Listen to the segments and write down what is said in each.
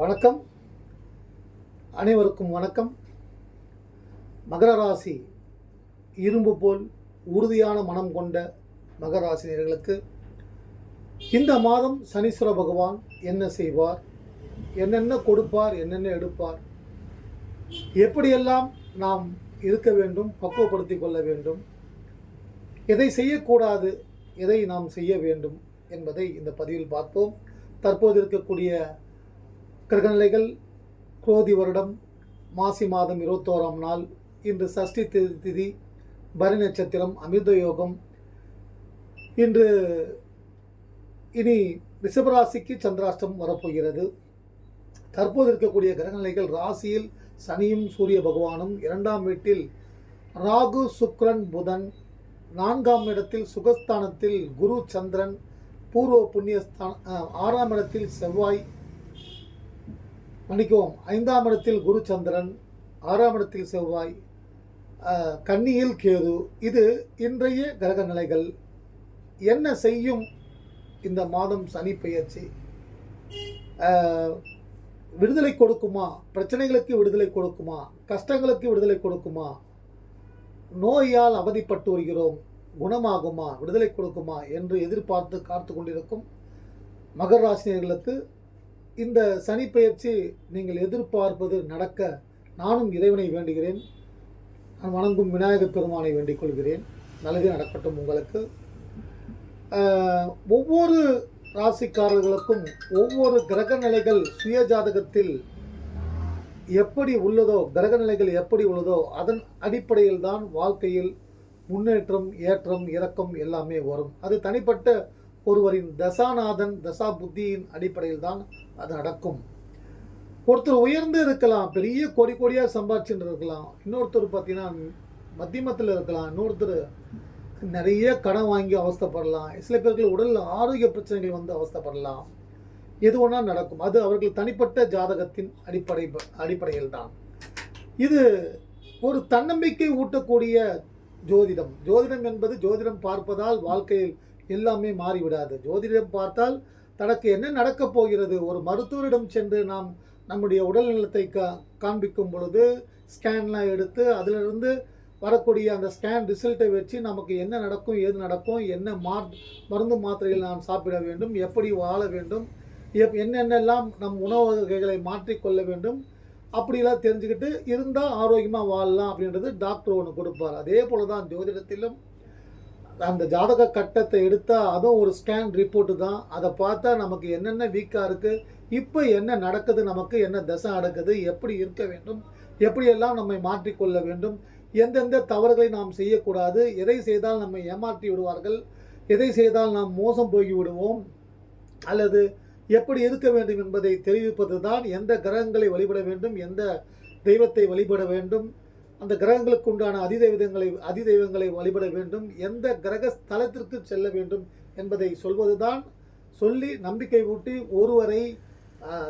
வணக்கம். அனைவருக்கும் வணக்கம். மகர ராசி இரும்பு போல் உறுதியான மனம் கொண்ட மகர ராசினியர்களுக்கு இந்த மாதம் சனீஸ்வர பகவான் என்ன செய்வார்? என்னென்ன கொடுப்பார்? என்னென்ன எடுப்பார்? எப்படியெல்லாம் நாம் இருக்க வேண்டும் பக்குவப்படுத்திக் கொள்ள வேண்டும்? எதை செய்யக்கூடாது? எதை நாம் செய்ய வேண்டும் என்பதை இந்த பதிவில் பார்ப்போம். தற்போது இருக்கக்கூடிய கிரகநிலைகள் குரோதி வருடம் மாசி மாதம் இருபத்தோராம் நாள் இன்று சஷ்டி திதி பரி நட்சத்திரம் அமிர்த யோகம். இன்று இனி ரிஷபராசிக்கு சந்திராஷ்டம் வரப்போகிறது. தற்போது இருக்கக்கூடிய கிரகநிலைகள் ராசியில் சனியும் சூரிய பகவானும் இரண்டாம் வீட்டில் ராகு சுக்ரன் புதன். நான்காம் இடத்தில் சுகஸ்தானத்தில் குரு சந்திரன். பூர்வ புண்ணியஸ்தான ஆறாம் இடத்தில் செவ்வாய் மன்னிக்கவும் ஐந்தாம் இடத்தில் குரு சந்திரன் ஆறாம் இடத்தில் செவ்வாய் கன்னியில் கேது. இது இன்றைய கிரக நிலைகள். என்ன செய்யும் இந்த மாதம் சனி பெயர்ச்சி? விடுதலை கொடுக்குமா? பிரச்சனைகளுக்கு விடுதலை கொடுக்குமா? கஷ்டங்களுக்கு விடுதலை கொடுக்குமா? நோயால் அவதிப்பட்டு வருகிறோம். குணமாகுமா? விடுதலை கொடுக்குமா? என்று எதிர்பார்த்து காத்து கொண்டிருக்கும் மகர் ராசினியர்களுக்கு இந்த சனி பயிற்சி நீங்கள் எதிர்பார்ப்பது நடக்க நானும் இறைவனை வேண்டுகிறேன். நான் வணங்கும் விநாயகப் பெருமானை வேண்டிக் கொள்கிறேன். நல்லதே நடக்கட்டும் உங்களுக்கு. ஒவ்வொரு ராசிக்காரர்களுக்கும் ஒவ்வொரு கிரக நிலைகள் சுய ஜாதகத்தில் எப்படி உள்ளதோ கிரக நிலைகள் எப்படி உள்ளதோ அதன் அடிப்படையில் தான் வாழ்க்கையில் முன்னேற்றம் ஏற்றம் இறக்கம் எல்லாமே வரும். அது தனிப்பட்ட ஒருவரின் தசாநாதன் தசா புத்தியின் அடிப்படையில் தான் அது நடக்கும். ஒருத்தர் உயர்ந்து இருக்கலாம் பெரிய கோடி கோடியாக சம்பாதிச்சுட்டு இருக்கலாம் இன்னொருத்தர் பார்த்தீங்கன்னா மத்தியமத்தில் இருக்கலாம். இன்னொருத்தர் நிறைய கடன் வாங்கி அவஸ்தப்படலாம். சில பேருக்கு உடல் ஆரோக்கிய பிரச்சனைகள் வந்து அவஸ்தைப்படலாம். எது ஒன்றா நடக்கும்? அது அவர்கள் தனிப்பட்ட ஜாதகத்தின் அடிப்படை அடிப்படையில் தான் இது ஒரு தன்னம்பிக்கை ஊட்டக்கூடிய ஜோதிடம். ஜோதிடம் என்பது ஜோதிடம் பார்ப்பதால் வாழ்க்கையில் எல்லாமே மாறிவிடாது. ஜோதிடம் பார்த்தால் தனக்கு என்ன நடக்கப் போகிறது? ஒரு மருத்துவரிடம் சென்று நாம் நம்முடைய உடல் நலத்தை கா காண்பிக்கும் பொழுது ஸ்கேன்லாம் எடுத்து அதிலிருந்து வரக்கூடிய அந்த ஸ்கேன் ரிசல்ட்டை வச்சு நமக்கு என்ன நடக்கும் ஏது நடக்கும் என்ன மா மருந்து மாத்திரைகள் நாம் சாப்பிட வேண்டும் எப்படி வாழ வேண்டும் எப் என்னென்னலாம் நம் உணவு வகைகளை மாற்றிக்கொள்ள வேண்டும் அப்படிலாம் தெரிஞ்சுக்கிட்டு இருந்தால் ஆரோக்கியமாக வாழலாம் அப்படின்றது டாக்டர் ஒன்று கொடுப்பார். அதே போல தான் ஜோதிடத்திலும் அந்த ஜாதக கட்டத்தை எடுத்தால் அதுவும் ஒரு ஸ்கேன் ரிப்போர்ட்டு தான். அதை பார்த்தா நமக்கு என்னென்ன வீக்காக இருக்குது இப்போ என்ன நடக்குது நமக்கு என்ன தசை நடக்குது எப்படி இருக்க வேண்டும் எப்படியெல்லாம் நம்மை மாற்றிக்கொள்ள வேண்டும் எந்தெந்த தவறுகளை நாம் செய்யக்கூடாது எதை செய்தால் நம்மை ஏமாற்றி விடுவார்கள் எதை செய்தால் நாம் மோசம் போகி விடுவோம் அல்லது எப்படி இருக்க வேண்டும் என்பதை தெரிவிப்பது தான் எந்த கிரகங்களை வழிபட வேண்டும் எந்த தெய்வத்தை வழிபட வேண்டும் அந்த கிரகங்களுக்கு உண்டான அதிதெய்வங்களை அதிதெய்வங்களை வழிபட வேண்டும். எந்த கிரக ஸ்தலத்திற்கு செல்ல வேண்டும் என்பதை சொல்வதுதான் சொல்லி நம்பிக்கை ஊட்டி ஒருவரை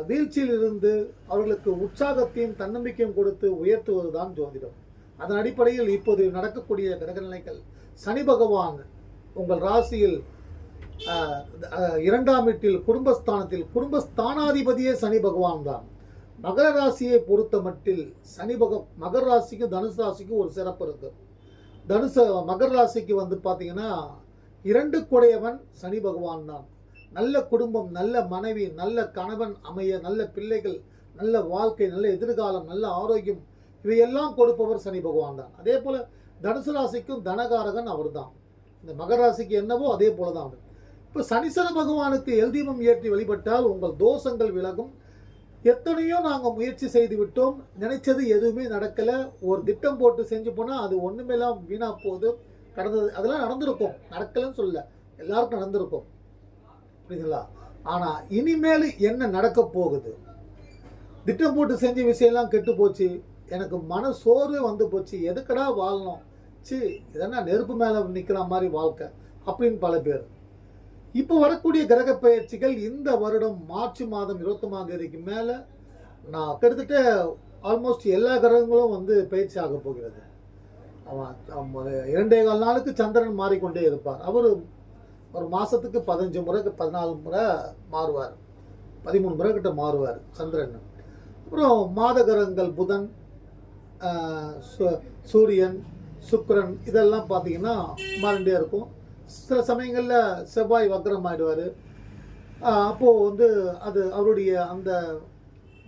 வீழ்ச்சியில் இருந்து அவர்களுக்கு உற்சாகத்தையும் தன்னம்பிக்கையும் கொடுத்து உயர்த்துவது தான் ஜோதிடம். அதன் அடிப்படையில் இப்போது நடக்கக்கூடிய கிரக நிலைகள் சனி பகவான் உங்கள் ராசியில் இரண்டாம் வீட்டில் குடும்பஸ்தானத்தில் குடும்பஸ்தானாதிபதியே சனி பகவான் தான் மகர ராசியை பொறுத்த மட்டில் சனி பகம் மகர ராசிக்கும் தனுசு ராசிக்கும் ஒரு சிறப்பு இருக்கு. தனுசு மகர ராசிக்கு வந்து பார்த்தீங்கன்னா இரண்டு குடையவன் சனி பகவான் தான். நல்ல குடும்பம் நல்ல மனைவி நல்ல கணவன் அமைய நல்ல பிள்ளைகள் நல்ல வாழ்க்கை நல்ல எதிர்காலம் நல்ல ஆரோக்கியம் இவையெல்லாம் கொடுப்பவர் சனி பகவான் தான். அதே போல் தனுசு ராசிக்கும் தனகாரகன் அவர்தான். இந்த மகர ராசிக்கு என்னவோ அதே போல தான் இப்போ சனீஸ்வர பகவானுக்கு எல்தீபம் ஏற்றி வழிபட்டால் உங்கள் தோஷங்கள் விலகும். எத்தனையோ நாங்கள் முயற்சி செய்து விட்டோம். நினைச்சது எதுவுமே நடக்கலை. ஒரு திட்டம் போட்டு செஞ்சு போனால் அது ஒன்றுமேலாம் வீணாக போகுது. கடந்தது அதெல்லாம் நடந்திருக்கும். நடக்கலைன்னு சொல்லல. எல்லாருக்கும் நடந்திருக்கும். புரியுதுங்களா? ஆனால் இனிமேல் என்ன நடக்க போகுது? திட்டம் போட்டு செஞ்ச விஷயம்லாம் கெட்டு போச்சு. எனக்கு மன சோர்வே வந்து போச்சு. எதுக்கடா வாழணும்? சி இதெல்லாம் நெருப்பு மேலே நிற்கிற மாதிரி வாழ்க்கை. அப்படின்னு பல பேர். இப்போ வரக்கூடிய கிரக பயிற்சிகள் இந்த வருடம் மார்ச் மாதம் இருபத்தொம்பதாம் தேதிக்கு மேலே நான் கிட்டத்தட்ட ஆல்மோஸ்ட் எல்லா கிரகங்களும் வந்து பயிற்சி ஆக போகிறது. அவன் இரண்டே கால் நாளுக்கு சந்திரன் மாறிக்கொண்டே இருப்பார். அவர் ஒரு மாதத்துக்கு பதினஞ்சு முறை பதினாலு முறை மாறுவார். பதிமூணு முறை கிட்ட மாறுவார் சந்திரன். அப்புறம் மாத கிரகங்கள் புதன் சு- சூரியன் சுக்கரன் இதெல்லாம் பார்த்தீங்கன்னா மாறிண்டே இருக்கும். சில சமயங்களில் செவ்வாய் வக்ரம் ஆயிடுவார் அப்போது வந்து அது அவருடைய அந்த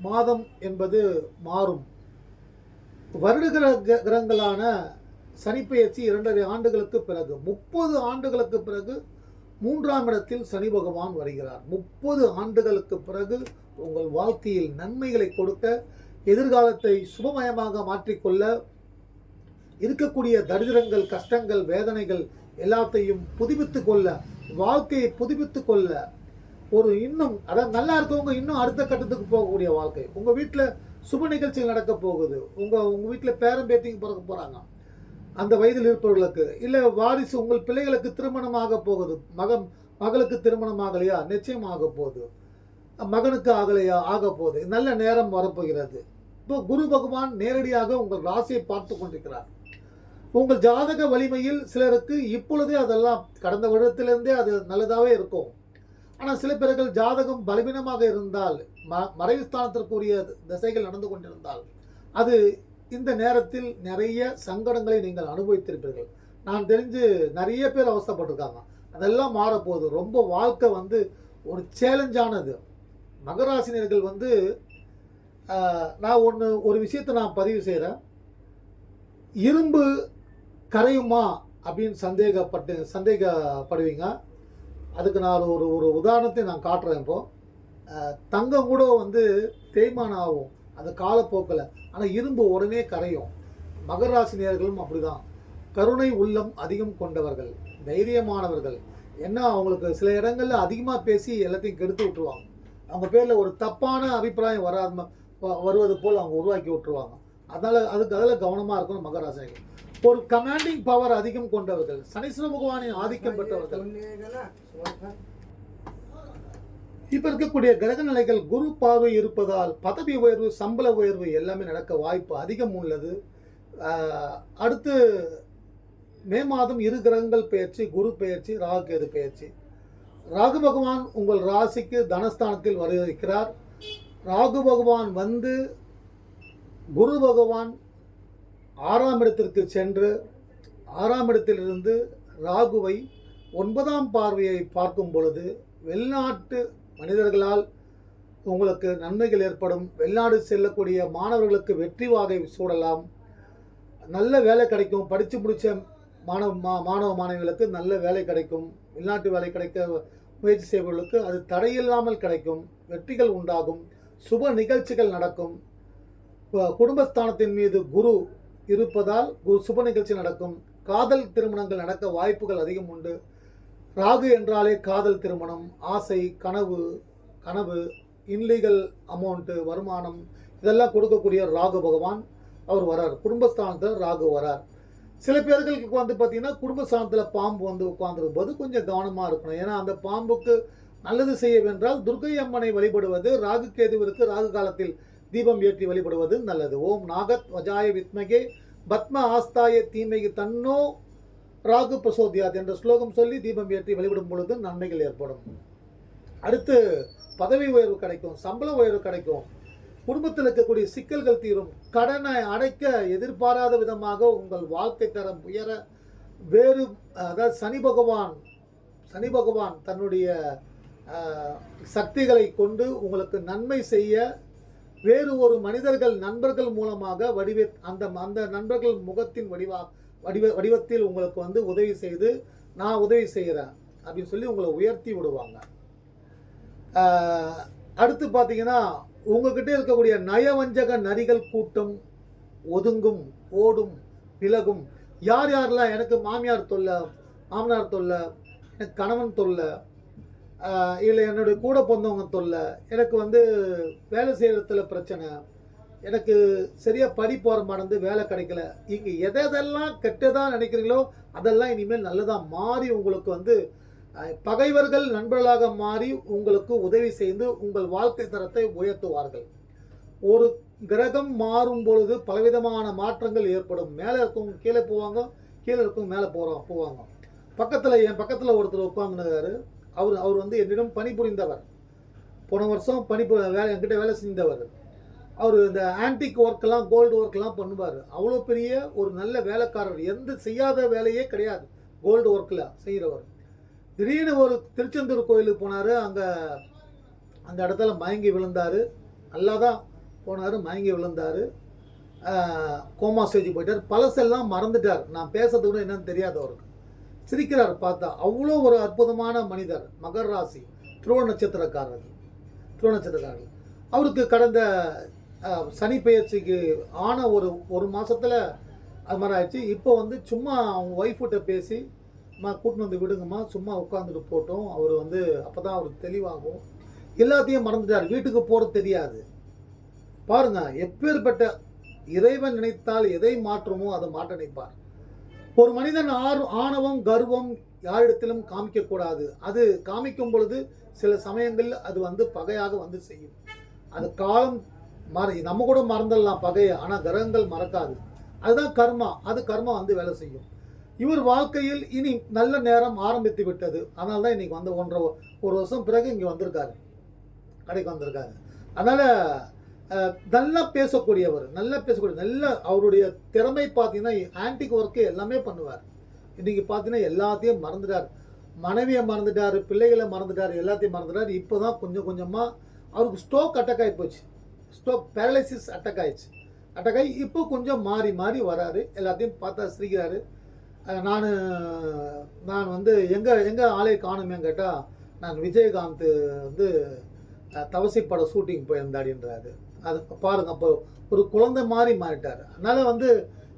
மாதம் என்பது மாறும். வருடுகிற கிர- கிரகங்களான சனிப்பெயர்ச்சி இரண்டரை ஆண்டுகளுக்கு பிறகு முப்பது ஆண்டுகளுக்கு பிறகு மூன்றாம் இடத்தில் சனி பகவான் வருகிறார். முப்பது ஆண்டுகளுக்கு பிறகு உங்கள் வாழ்க்கையில் நன்மைகளை கொடுக்க எதிர்காலத்தை சுபமயமாக மாற்றிக்கொள்ள இருக்கக்கூடிய தரிதிரங்கள் கஷ்டங்கள் வேதனைகள் எல்லாத்தையும் புதுப்பித்து கொள்ள வாழ்க்கையை புதுப்பித்து கொள்ள ஒரு இன்னும் அதாவது நல்லா இருக்கவங்க இன்னும் அடுத்த கட்டத்துக்கு போகக்கூடிய வாழ்க்கை. உங்கள் வீட்டில் சுப நிகழ்ச்சிகள் நடக்க போகுது. உங்கள் உங்கள் வீட்டில் பேரம் பேத்திங்க பிறக்க போகிறாங்க அந்த வயதில் இருப்பவர்களுக்கு இல்லை வாரிசு உங்கள் பிள்ளைகளுக்கு திருமணமாக போகுது. மகன் மகளுக்கு திருமணம் ஆகலையா? நிச்சயம் ஆக போகுது. மகனுக்கு ஆகலையா? ஆக போகுது. நல்ல நேரம் வரப்போகிறது. இப்போ குரு பகவான் நேரடியாக உங்கள் ராசியை பார்த்து கொண்டிருக்கிறார். உங்கள் ஜாதக வலிமையில் சிலருக்கு இப்பொழுதே அதெல்லாம் கடந்த வருடத்திலிருந்தே அது நல்லதாகவே இருக்கும். ஆனால் சில பேர்கள் ஜாதகம் பலவீனமாக இருந்தால் ம மறைவு ஸ்தானத்திற்குரிய திசைகள் நடந்து கொண்டிருந்தால் அது இந்த நேரத்தில் நிறைய சங்கடங்களை நீங்கள் அனுபவித்திருப்பீர்கள். நான் தெரிஞ்சு நிறைய பேர் அவஸ்தைப்பட்டிருக்காங்க. அதெல்லாம் மாறப்போகுது. ரொம்ப வாழ்க்கை வந்து ஒரு சேலஞ்சானது மகராசினியர்கள் வந்து நான் ஒன்று ஒரு விஷயத்தை நான் பதிவு செய்கிறேன் இரும்பு கரையுமா அப்படின்னு சந்தேகப்பட்டு சந்தேகப்படுவீங்க. அதுக்கு நான் ஒரு ஒரு உதாரணத்தை நான் காட்டுறேன் இப்போது தங்கம் கூட வந்து தேய்மானம் ஆகும். அது காலப்போக்கில். ஆனால் இரும்பு உடனே கரையும். மகர அப்படி அப்படிதான். கருணை உள்ளம் அதிகம் கொண்டவர்கள் தைரியமானவர்கள். என்ன அவங்களுக்கு சில இடங்களில் அதிகமாக பேசி எல்லாத்தையும் கெடுத்து விட்டுருவாங்க. அவங்க பேரில் ஒரு தப்பான அபிப்பிராயம் வராத வருவது போல் அவங்க உருவாக்கி விட்டுருவாங்க. அதனால் அதுக்கு அதில் கவனமாக இருக்கணும் மகராசனைகள். ஒரு கமாண்டிங் பவர் அதிகம் கொண்டவர்கள் சனீஸ்வர பகவானின் ஆதிக்கம் பெற்றவர்கள். இப்ப இருக்கக்கூடிய கிரக நிலைகள் குரு பார்வை இருப்பதால் பதவி உயர்வு சம்பள உயர்வு எல்லாமே நடக்க வாய்ப்பு அதிகம் உள்ளது. அடுத்து மே மாதம் இரு கிரகங்கள் பெயர்ச்சி குரு பெயர்ச்சி ராகு கேது பெயர்ச்சி. ராகு பகவான் உங்கள் ராசிக்கு தனஸ்தானத்தில் வருகிறார். ராகு பகவான் வந்து குரு பகவான் ஆறாம் இடத்திற்கு சென்று ஆறாம் இடத்திலிருந்து ராகுவை ஒன்பதாம் பார்வையை பார்க்கும் பொழுது வெளிநாட்டு மனிதர்களால் உங்களுக்கு நன்மைகள் ஏற்படும். வெளிநாடு செல்லக்கூடிய மாணவர்களுக்கு வெற்றி வாகை சூடலாம். நல்ல வேலை கிடைக்கும். படித்து முடித்த மாணவ மா மாணவ மாணவிகளுக்கு நல்ல வேலை கிடைக்கும். வெளிநாட்டு வேலை கிடைக்க முயற்சி செய்பவர்களுக்கு அது தடையில்லாமல் கிடைக்கும். வெற்றிகள் உண்டாகும். சுப நிகழ்ச்சிகள் நடக்கும். குடும்பஸ்தானத்தின் மீது குரு இருப்பதால் குரு சுப நிகழ்ச்சி நடக்கும். காதல் திருமணங்கள் நடக்க வாய்ப்புகள் அதிகம் உண்டு. ராகு என்றாலே காதல் திருமணம் ஆசை கனவு கனவு இன்லீகல் அமௌண்ட்டு வருமானம் இதெல்லாம் கொடுக்கக்கூடிய ராகு பகவான் அவர் வரார். குடும்பஸ்தானத்தில் ராகு வரார். சில பேர்களுக்கு வந்து பார்த்தீங்கன்னா குடும்பஸ்தானத்தில் பாம்பு வந்து உட்கார்ந்துருக்கும் போது கொஞ்சம் கவனமாக இருக்கணும். ஏன்னா அந்த பாம்புக்கு நல்லது செய்யவென்றால் துர்க்கை அம்மனை வழிபடுவது ராகு கேதுவிற்கு ராகு காலத்தில் தீபம் ஏற்றி வழிபடுவது நல்லது. ஓம் நாகத் வஜாய வித்மகே பத்ம ஆஸ்தாய தீமைக்கு தன்னோ ராகு பிரசோதியாத் என்ற ஸ்லோகம் சொல்லி தீபம் ஏற்றி வழிபடும் பொழுது நன்மைகள் ஏற்படும். அடுத்து பதவி உயர்வு கிடைக்கும் சம்பள உயர்வு கிடைக்கும். குடும்பத்தில் இருக்கக்கூடிய சிக்கல்கள் தீரும். கடனை அடைக்க எதிர்பாராத விதமாக உங்கள் வாழ்க்கை தரம் உயர வேறு அதாவது சனி பகவான் சனி பகவான் தன்னுடைய சக்திகளை கொண்டு உங்களுக்கு நன்மை செய்ய வேறு ஒரு மனிதர்கள் நண்பர்கள் மூலமாக வடிவ அந்த அந்த நண்பர்கள் முகத்தின் வடிவா வடிவ வடிவத்தில் உங்களுக்கு வந்து உதவி செய்து நான் உதவி செய்கிறேன் அப்படின்னு சொல்லி உங்களை உயர்த்தி விடுவாங்க. அடுத்து பார்த்தீங்கன்னா உங்ககிட்ட இருக்கக்கூடிய நயவஞ்சக நரிகள் கூட்டம் ஒதுங்கும் ஓடும் விலகும் யார் யாரெல்லாம் எனக்கு மாமியார் தொல்லை மாமனார் தொல்லை எனக்கு கணவன் தொல்லை இல்லை என்னுடைய கூட பிறந்தவங்க தொல்லை. எனக்கு வந்து வேலை செய்கிறதுல பிரச்சனை. எனக்கு சரியாக படிப்பு வர மாட்டேந்து வேலை கிடைக்கல. இங்கே எதை எதெல்லாம் கெட்டதாக நினைக்கிறீங்களோ அதெல்லாம் இனிமேல் நல்லதாக மாறி உங்களுக்கு வந்து பகைவர்கள் நண்பர்களாக மாறி உங்களுக்கு உதவி செய்து உங்கள் வாழ்க்கை தரத்தை உயர்த்துவார்கள். ஒரு கிரகம் மாறும் பொழுது பலவிதமான மாற்றங்கள் ஏற்படும். மேலே இருக்கவங்க கீழே போவாங்க கீழே இருக்கவங்க மேலே போகிறோம் போவாங்க. பக்கத்தில் என் பக்கத்தில் ஒருத்தர் உட்காந்துருக்காரு அவர் அவர் வந்து என்னிடம் பணிபுரிந்தவர். போன வருஷம் பணி வேலை என்கிட்ட வேலை செஞ்சவர் அவர் இந்த ஆன்டிக் ஒர்க்கெல்லாம் கோல்டு ஒர்க்கெல்லாம் பண்ணுவார். அவ்வளோ பெரிய ஒரு நல்ல வேலைக்காரர். எந்த செய்யாத வேலையே கிடையாது. கோல்டு ஒர்க்கில் செய்கிறவர் திடீர்னு ஒரு திருச்செந்தூர் கோயிலுக்கு போனார். அங்கே அந்த இடத்துல மயங்கி விழுந்தார். நல்லா தான் போனார் மயங்கி விழுந்தார். கோமா ஸ்டேஜ் போயிட்டார். பழசெல்லாம் மறந்துட்டார். நான் பேசுறது கூட என்னன்னு தெரியாது அவருக்கு. சிரிக்கிறார் பார்த்தா அவ்வளோ ஒரு அற்புதமான மனிதர் மகர் ராசி துருவ நட்சத்திரக்காரர். துருவ நட்சத்திரக்காரர். அவருக்கு கடந்த சனி பயிற்சிக்கு ஆன ஒரு ஒரு மாதத்தில் அது மாதிரி ஆயிடுச்சு. இப்போ வந்து சும்மா அவங்க ஒய்ஃப்கிட்ட பேசி அம்மா கூட்டின்னு வந்து விடுங்கம்மா சும்மா உட்காந்துட்டு போட்டோம். அவர் வந்து அப்போ தான் அவருக்கு தெளிவாகும். எல்லாத்தையும் மறந்துட்டார். வீட்டுக்கு போகிறது தெரியாது. பாருங்க எப்பேற்பட்ட இறைவன் நினைத்தால் எதை மாற்றுமோ அதை மாற்ற நினைப்பார். ஒரு மனிதன் ஆர் ஆணவம் கர்வம் யாரிடத்திலும் காமிக்கக்கூடாது. அது காமிக்கும் பொழுது சில சமயங்களில் அது வந்து பகையாக வந்து செய்யும். அது காலம் மற நம்ம கூட மறந்துடலாம் பகையை ஆனால் கிரகங்கள் மறக்காது. அதுதான் கர்மா. அது கர்மா வந்து வேலை செய்யும். இவர் வாழ்க்கையில் இனி நல்ல நேரம் ஆரம்பித்து விட்டது. அதனால தான் இன்றைக்கி வந்து ஒன்றரை ஒரு வருஷம் பிறகு இங்கே வந்திருக்காரு. கடைக்கு வந்திருக்காரு. அதனால் நல்லா பேசக்கூடியவர் நல்லா பேசக்கூடிய நல்ல அவருடைய திறமை பார்த்தீங்கன்னா ஆன்டிக் ஒர்க்கு எல்லாமே பண்ணுவார். இன்றைக்கி பார்த்தீங்கன்னா எல்லாத்தையும் மறந்துட்டார். மனைவியை மறந்துட்டார் பிள்ளைகளை மறந்துட்டார் எல்லாத்தையும் மறந்துட்டார். இப்போ தான் கொஞ்சம் கொஞ்சமாக அவருக்கு ஸ்டோக் அட்டாக் ஆகி போச்சு. ஸ்டோக் பேரலைசிஸ் அட்டாக் ஆயிடுச்சு. அட்டாக் ஆகி இப்போ கொஞ்சம் மாறி மாறி வராரு. எல்லாத்தையும் பார்த்தா சிரிக்கிறாரு. நான் நான் வந்து எங்கே எங்கே ஆலை காணுமேன்னு கேட்டால் நான் விஜயகாந்த் வந்து அஹ், தவசி ஷூட்டிங் போயிருந்தாடின்றாரு அது பாருங்க அப்போ ஒரு குழந்தை மாதிரி மாறிட்டார். அதனால் வந்து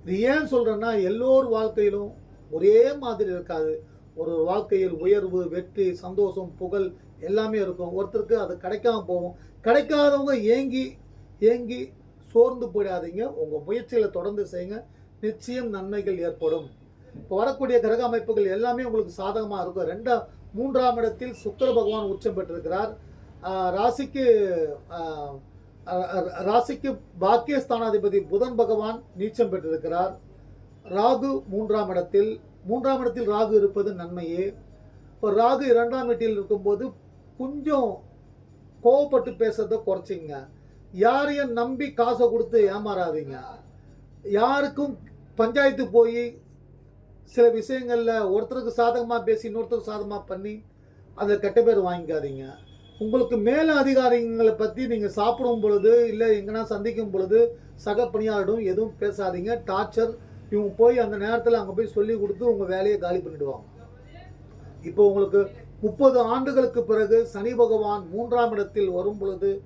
இது ஏன் சொல்கிறேன்னா எல்லோர் வாழ்க்கையிலும் ஒரே மாதிரி இருக்காது. ஒரு வாழ்க்கையில் உயர்வு வெற்றி சந்தோஷம் புகழ் எல்லாமே இருக்கும். ஒருத்தருக்கு அது கிடைக்காம போகும். கிடைக்காதவங்க ஏங்கி ஏங்கி சோர்ந்து போயிடாதீங்க. உங்கள் முயற்சியில் தொடர்ந்து செய்யுங்க. நிச்சயம் நன்மைகள் ஏற்படும். இப்போ வரக்கூடிய கிரக அமைப்புகள் எல்லாமே உங்களுக்கு சாதகமாக இருக்கும். ரெண்டா மூன்றாம் இடத்தில் சுக்கிர பகவான் உச்சம் பெற்றிருக்கிறார். ராசிக்கு ராசிக்கு பாக்கியஸ்தானாதிபதி புதன் பகவான் நீச்சம் பெற்றிருக்கிறார். ராகு மூன்றாம் இடத்தில் மூன்றாம் இடத்தில் ராகு இருப்பது நன்மையே. இப்போ ராகு இரண்டாம் வீட்டில் இருக்கும்போது கொஞ்சம் கோவப்பட்டு பேசுறத குறைச்சிங்க யாரையும் நம்பி காசை கொடுத்து ஏமாறாதீங்க. யாருக்கும் பஞ்சாயத்து போய் சில விஷயங்களில் ஒருத்தருக்கு சாதகமாக பேசி இன்னொருத்தருக்கு சாதகமாக பண்ணி அதில் கெட்ட பேர் வாங்கிக்காதீங்க. உங்களுக்கு மேல அதிகாரிகளை பற்றி நீங்கள் சாப்பிடும் பொழுது இல்லை எங்கன்னா சந்திக்கும் பொழுது சக பணியாளரும் எதுவும் பேசாதீங்க. டார்ச்சர் இவங்க போய் அந்த நேரத்தில் அங்கே போய் சொல்லி கொடுத்து உங்கள் வேலையை காலி பண்ணிடுவாங்க. இப்போ உங்களுக்கு முப்பது ஆண்டுகளுக்கு பிறகு சனி பகவான் மூன்றாம் இடத்தில் வரும் பொழுது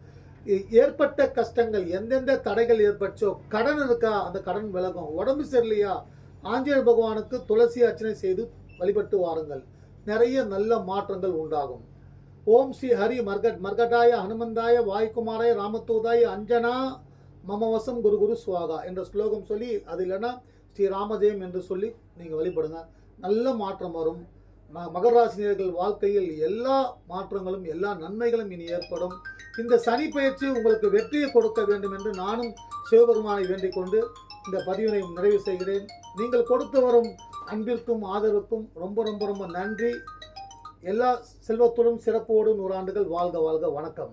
ஏ- ஏற்பட்ட கஷ்டங்கள் எந்தெந்த தடைகள் ஏற்பட்டோ கடன் இருக்கா அந்த கடன் விலகும். உடம்பு சரியில்லையா? ஆஞ்சநேயர் பகவானுக்கு துளசி அர்ச்சனை செய்து வழிபட்டு வாருங்கள். நிறைய நல்ல மாற்றங்கள் உண்டாகும். ஓம் ஸ்ரீ ஹரி மர்கட் மர்கட்டாய ஹனுமந்தாய வாய்க்குமாராய ராமத்தூதாய அஞ்சனா மமவசம் குரு குரு சுவாகா என்ற ஸ்லோகம் சொல்லி அது இல்லைன்னா ஸ்ரீ ராமஜெயம் என்று சொல்லி நீங்கள் வழிபடுங்க. நல்ல மாற்றம் வரும். ம மகராசினியர்கள் வாழ்க்கையில் எல்லா மாற்றங்களும் எல்லா நன்மைகளும் இனி ஏற்படும். இந்த சனி பயிற்சி உங்களுக்கு வெற்றியை கொடுக்க வேண்டும் என்று நானும் சிவபெருமானை வேண்டிக் கொண்டு இந்த பதிவினை நிறைவு செய்கிறேன். நீங்கள் கொடுத்து வரும் அன்பிற்கும் ஆதரவுக்கும் ரொம்ப ரொம்ப ரொம்ப நன்றி. எல்லா செல்வத்துடன் சிறப்போடு நூறாண்டுகள் வாழ்க வாழ்க வணக்கம்.